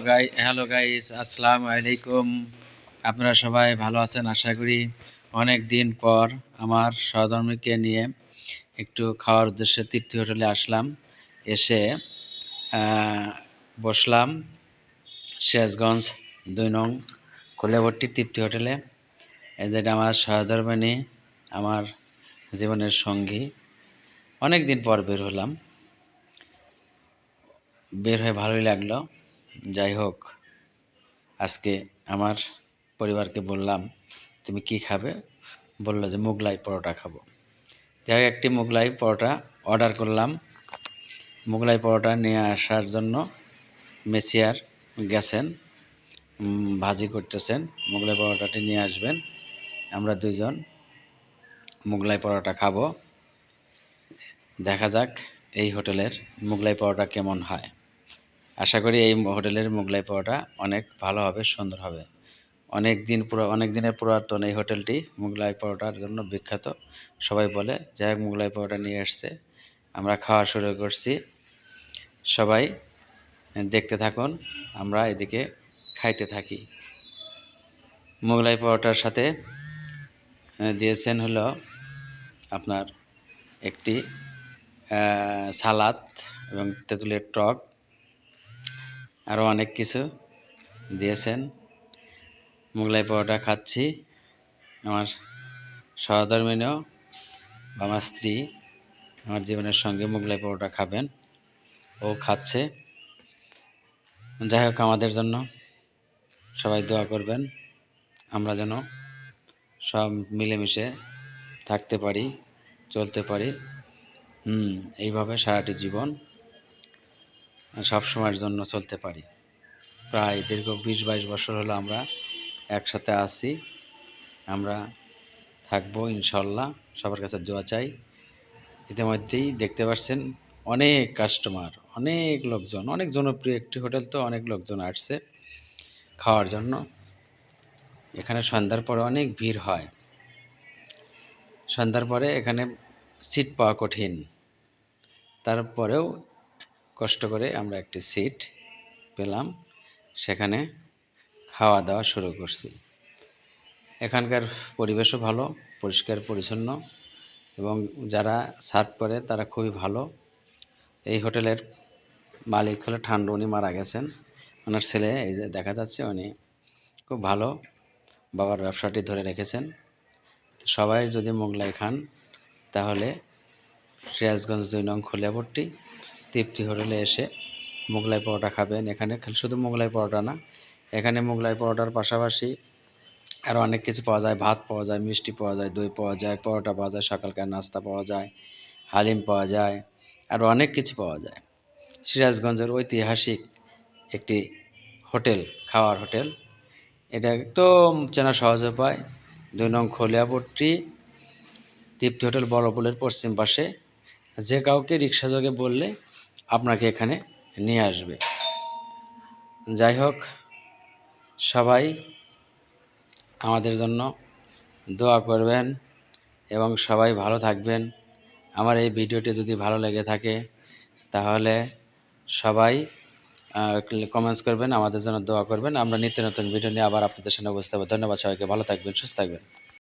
গাই hello guys আসসালামু আলাইকুম আপনারা সবাই ভালো আছেন, আশা করি অনেক দিন পর আমার সহধর্মীকে নিয়ে একটু খাওয়ার উদ্দেশ্যে তৃপ্তি হোটেলে আসলাম। এসে বসলাম সিরাজগঞ্জ দুই নং কোলেভর্তি তৃপ্তি হোটেলে। এদের আমার সহধর্মিনী, আমার জীবনের সঙ্গী। অনেক দিন পর বের হলাম। বের হয়ে ভালোই লাগল। যাই হোক, আজকে আমার পরিবারকে বললাম, তুমি কি খাবে? বলল যে, মোগলাই পরোটা খাব। যাই হোক, একটি মোগলাই পরোটা অর্ডার করলাম। মোগলাই পরোটা নিয়ে আসার জন্য মেসিয়ার গেছেন ভাজি করতেছেন। মোগলাই পরোটাটি নিয়ে আসবেন। আমরা দুইজন মোগলাই পরোটা খাব। দেখা যাক এই হোটেলের মোগলাই পরোটা কেমন হয়। আশা করি এই হোটেলের মোগলাই পরোটা অনেক ভালো হবে, সুন্দর হবে। অনেক দিন পুরো, অনেক দিনের পুরাতন এই হোটেলটি মোগলাই পরোটার জন্য বিখ্যাত। সবাই বলে, যাই হোক, মোগলাই পরোটা নিয়ে এসছে আমরা খাওয়া শুরু করছি। সবাই দেখতে থাকুন, আমরা এদিকে খাইতে থাকি। মোগলাই পরোটার সাথে দিয়েছেন হলো আপনার একটি সালাদ এবং তেঁতুলের টক। আরও অনেক কিছু দিয়েছেন। মোগলাই পরোটা খাচ্ছি। আমার সহধর্মিনীও বা আমার স্ত্রী আমার জীবনের সঙ্গে মোগলাই পরোটা খাবেন। ও খাচ্ছে। যাই হোক, আমাদের জন্য সবাই দোয়া করবেন। আমরা যেন সব মিলেমিশে থাকতে পারি, চলতে পারি। হুম, এইভাবে সারাটি জীবন সব সময়ের জন্য চলতে পারি। প্রায় দীর্ঘ বিশ বাইশ বছর হলো আমরা একসাথে আছি। আমরা থাকব ইনশাল্লাহ, সবার কাছে দোয়া চাই। ইতিমধ্যেই দেখতে পাচ্ছেন অনেক কাস্টমার অনেক লোকজন, অনেক জনপ্রিয় একটি হোটেল তো অনেক লোকজন আসছে খাওয়ার জন্য। এখানে সন্ধ্যার পরে অনেক ভিড় হয়। সন্ধ্যার পরে এখানে সিট পাওয়া কঠিন। তারপরেও কষ্ট করে আমরা একটি সিট পেলাম। সেখানে খাওয়া দাওয়া শুরু করছি। এখানকার পরিবেশও ভালো, পরিষ্কার, পরিচ্ছন্ন এবং যারা সার্ভ করে তারা খুবই ভালো। এই হোটেলের মালিক হলো ঠান্ডু, উনি মারা গেছেন। ওনার ছেলে এই যে দেখা যাচ্ছে উনি খুব ভালো, বাবার ব্যবসাটি ধরে রেখেছেন। সবাই যদি মোগলাই খান তাহলে সিরাজগঞ্জ দুই নং খলিয়াপট্টি তৃপ্তি হোটেলে এসে মোগলাই পরোটা খাবেন এখানে। শুধু মোগলাই পরোটা না, এখানে মোগলাই পরোটার পাশাপাশি আরও অনেক কিছু পাওয়া যায়। ভাত পাওয়া যায়, মিষ্টি পাওয়া যায়, দই পাওয়া যায়, পরোটা পাওয়া যায়, সকালকার নাস্তা পাওয়া যায়, হালিম পাওয়া যায় আরও অনেক কিছু পাওয়া যায়। সিরাজগঞ্জের ঐতিহাসিক একটি হোটেল, খাওয়ার হোটেল। এটা একদম চেনা সহজ উপায়। দুই নং খলিয়াপট্টি, তৃপ্তি হোটেল বড়পুলের পশ্চিম পাশে। যে কাউকে রিক্সা যোগে বললে আপনাকে এখানে নিয়ে আসবে। যাই হোক, সবাই আমাদের জন্য দোয়া করবেন এবং সবাই ভালো থাকবেন। আমার এই ভিডিওটি যদি ভালো লেগে থাকে, তাহলে সবাই কমেন্টস করবেন, আমাদের জন্য দোয়া করবেন। আমরা নিত্য নতুন ভিডিও নিয়ে আবার আপনাদের সামনে উপস্থিত হব। ধন্যবাদ সবাইকে, ভালো থাকবেন, সুস্থ থাকবেন।